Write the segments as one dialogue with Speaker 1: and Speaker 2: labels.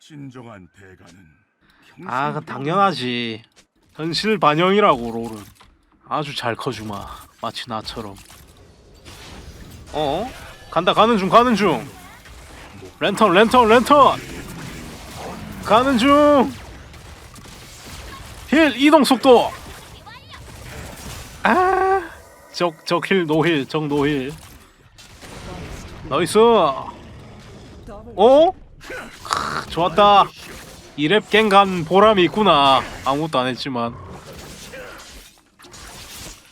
Speaker 1: 진정한 대가는
Speaker 2: 아, 그 당연하지. 현실 반영이라고 롤은. 아주 잘 커주마. 마치 나처럼. 어? 간다 가는 중 가는 중. 랜턴 랜턴 랜턴. 가는 중. 힐 이동 속도. 아. 적적힐 노힐 적 노힐. 나이스. 어? 크, 좋았다. 이랩 갱간 보람이 있구나. 아무것도 안 했지만.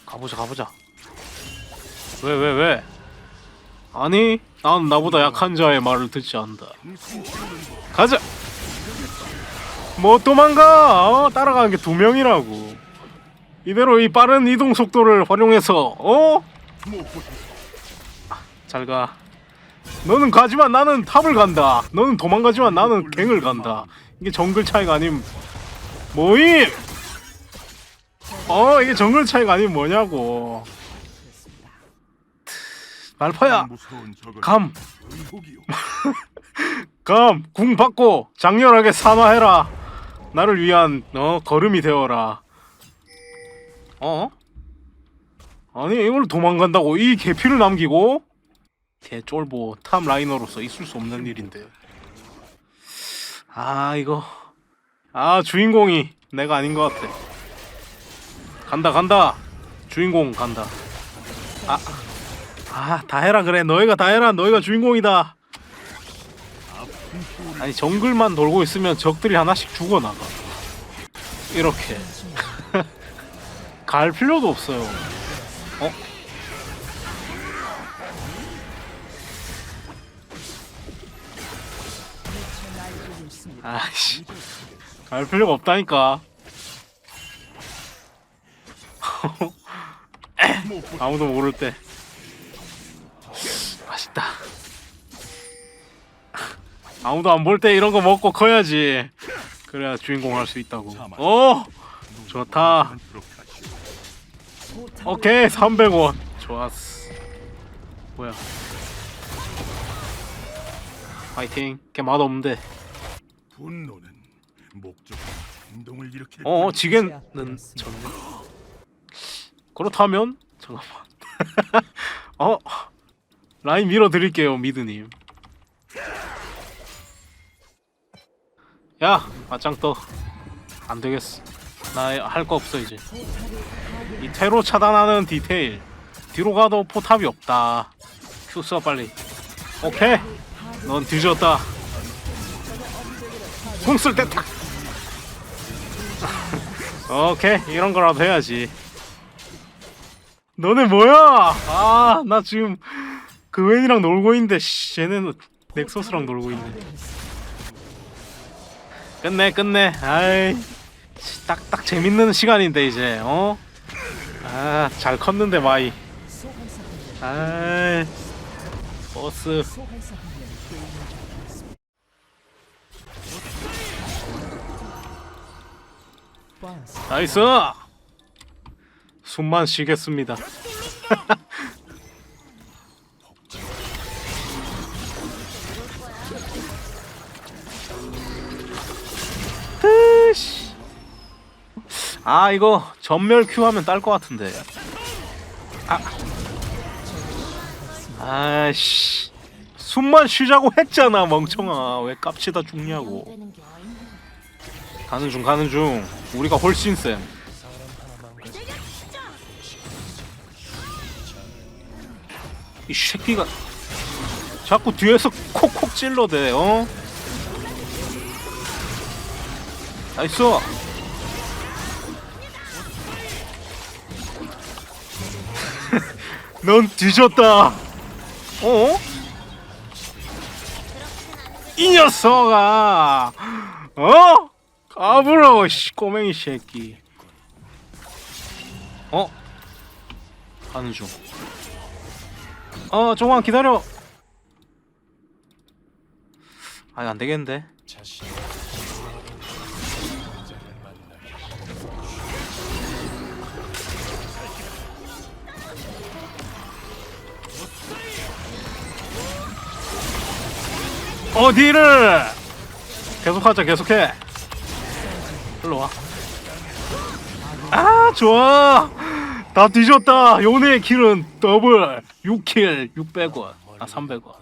Speaker 2: 가보자, 가보자. 왜, 왜, 왜? 아니, 난 나보다 약한 자의 말을 듣지 않는다. 가자! 뭐 도망가! 어? 따라가는 게 두 명이라고. 이대로 이 빠른 이동 속도를 활용해서, 어? 잘 가. 너는 가지만 나는 탑을 간다. 너는 도망가지만 나는 갱을 간다. 이게 정글 차이가 아님 뭐임? 어 이게 정글 차이가 아님 뭐냐고. 말파야 감. 감, 궁 받고 장렬하게 산화해라. 나를 위한 어 걸음이 되어라. 어? 아니 이걸 도망간다고 이 개피를 남기고 개쫄보 탑 라이너로서 있을 수 없는 일인데. 아 이거 아 주인공이 내가 아닌 것 같아. 간다 간다 주인공 간다. 아. 아, 다 해라 그래. 너희가 다 해라. 너희가 주인공이다. 아니 정글만 돌고 있으면 적들이 하나씩 죽어나가 이렇게 갈 필요도 없어요 어? 아씨 갈 필요가 없다니까 아무도 모를 때 맛있다 아무도 안 볼 때 이런 거 먹고 커야지. 그래야 주인공 할 수 있다고. 오, 좋다. 오케이, 300원. 좋았어. 뭐야? 파이팅. 걔 맛없는데.
Speaker 1: 분노는 목적과 행동을 일으킬
Speaker 2: 어,
Speaker 1: 뿐.
Speaker 2: 지겐은 졌네. 그렇다면 잠깐만. 어, 라인 밀어 드릴게요, 미드님. 야, 맞짱 떠. 안 되겠어. 나 할 거 없어 이제. 이 테로 차단하는 디테일. 뒤로 가도 포탑이 없다. 큐 써 빨리. 오케이. 넌 뒤졌다. 궁쓸 때 탁. 오케이 이런 거라도 해야지. 너네 뭐야? 아, 나 지금 그웬이랑 놀고 있는데 씨, 쟤네는 넥서스랑 놀고 있네. 끝내 끝내. 아이, 딱딱 재밌는 시간인데 이제 어? 아, 잘 컸는데 마이. 아이, 버스. 나이스. 숨만 쉬겠습니다. 아 이거 전멸 큐 하면 딸 것 같은데. 아. 아씨. 숨만 쉬자고 했잖아 멍청아. 왜 깝치다 죽냐고. 가는 중 가는 중. 우리가 훨씬 쌤. 이 새끼가 자꾸 뒤에서 콕콕 찔러대 어? 나이스 넌 뒤졌다 어? 이 녀석아 어? 까불어 씨 꼬맹이 새끼 어? 가는 중 어, 조금만 기다려. 아니 안 되겠는데. 어디를? 계속하자 계속해 일로 와 아 좋아. 다 뒤졌다. 요네의 킬은 더블. 6킬 600원. 아 300원.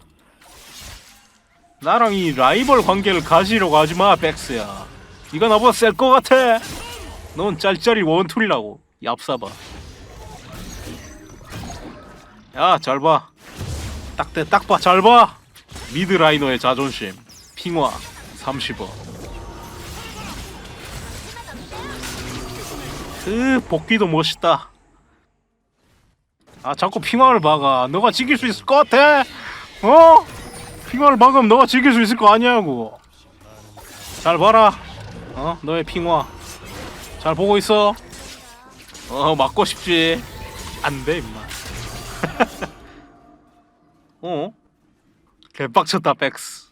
Speaker 2: 나랑 이 라이벌 관계를 가지려고 하지 마 백스야. 네가 나보다 셀것 같아. 넌 짤짤이 원툴이라고. 얍사봐. 야 잘 봐. 딱대 딱 봐. 잘 봐. 미드 라이너의 자존심. 핑화. 30원 그 복귀도 멋있다. 아 자꾸 핑화를 박아. 너가 지킬 수 있을 것 같아? 어? 핑화를 박으면 너가 지킬 수 있을 거 아니냐고. 잘 봐라. 어? 너의 핑화. 잘 보고 있어. 어 맞고 싶지. 안돼 임마. 어? 개빡쳤다 백스.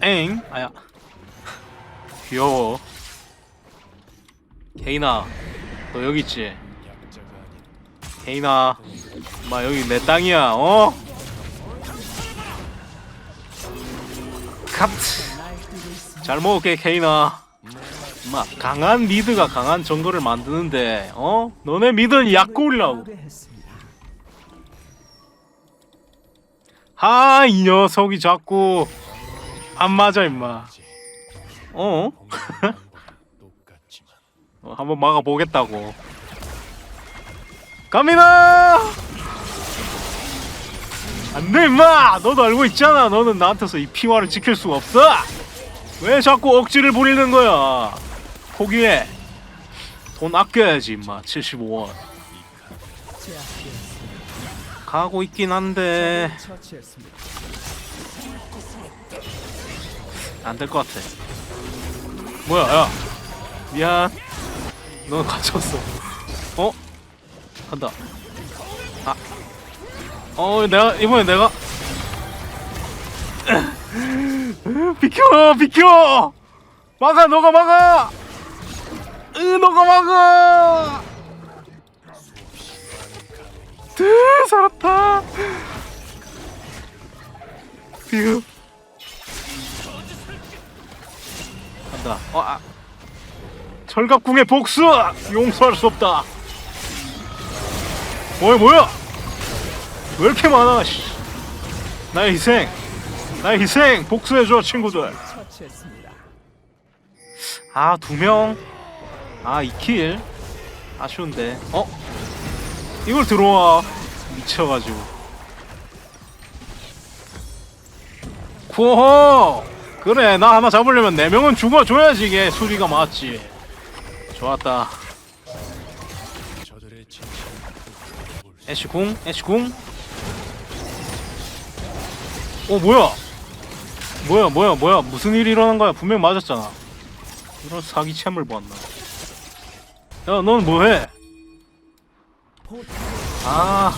Speaker 2: 엥? 아야. 귀여워. 케이나 너 여기 있지? 케이나 마 여기 내 땅이야 어? 캅트 잘 먹을게 케이나 마 강한 미드가 강한 정글을 만드는데 어? 너네 미드는 약골이라고 아, 이 녀석이 자꾸 안 맞아 임마. 어? 어, 한번 막아 보겠다고. 갑니다. 안돼 임마. 너도 알고 있잖아. 너는 나한테서 이 피화를 지킬 수가 없어. 왜 자꾸 억지를 부리는 거야? 포기해. 돈 아껴야지 임마. 75원. 가고 있긴 한데 안 될 것 같아. 뭐야, 야. 미안. 넌 갇혔어. 어? 간다. 아. 어, 내가, 이번에 내가. 비켜! 비켜! 막아! 너가 막아! 으, 너가 막아! 으, 살았다! 비우. 간다. 어, 아. 철갑궁의 복수! 용서할 수 없다. 뭐야, 뭐야? 왜 이렇게 많아, 씨. 나의 희생. 나의 희생! 복수해줘, 친구들. 아, 두 명. 아, 2킬. 아쉬운데. 어? 이걸 들어와. 미쳐가지고. 구호! 그래 나 하나 잡으려면 네 명은 죽어줘야지 이게 수리가 맞지 좋았다. 애쉬 궁? 애쉬 궁 어 뭐야? 뭐야 뭐야 뭐야? 무슨 일이 일어난 거야? 분명 맞았잖아. 이런 사기챔을 보았나? 야 넌 뭐해? 아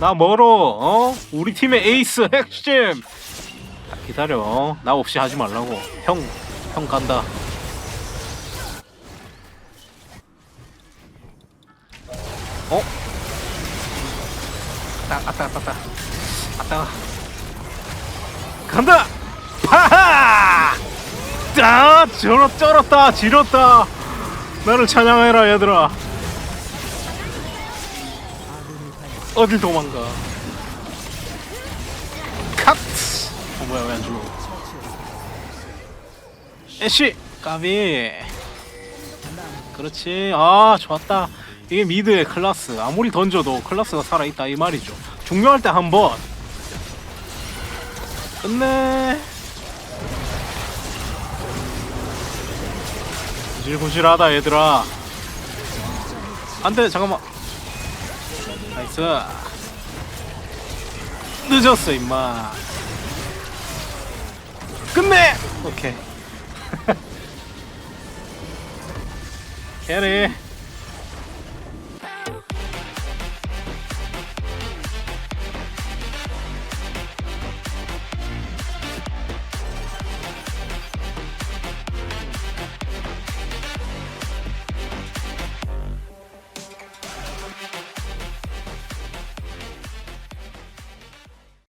Speaker 2: 나 멀어 어? 우리 팀의 에이스 핵심! 자, 기다려. 어? 나 없이 하지 말라고. 형, 형 간다. 아따, 아따, 아따, 아따. 간다! 파하! 아, 저러, 쩔었다, 지렸다. 나를 찬양해라, 얘들아. 어딜 도망가. 컷! 어 뭐야 왜 안 죽어 애쉬 까비 그렇지 아 좋았다 이게 미드의 클라스 아무리 던져도 클라스가 살아있다 이 말이죠 중요할 때 한 번. 끝내 구질구질하다 얘들아. 안돼 잠깐만. 나이스. 늦었어 임마. 끝내! 오케이. 캐리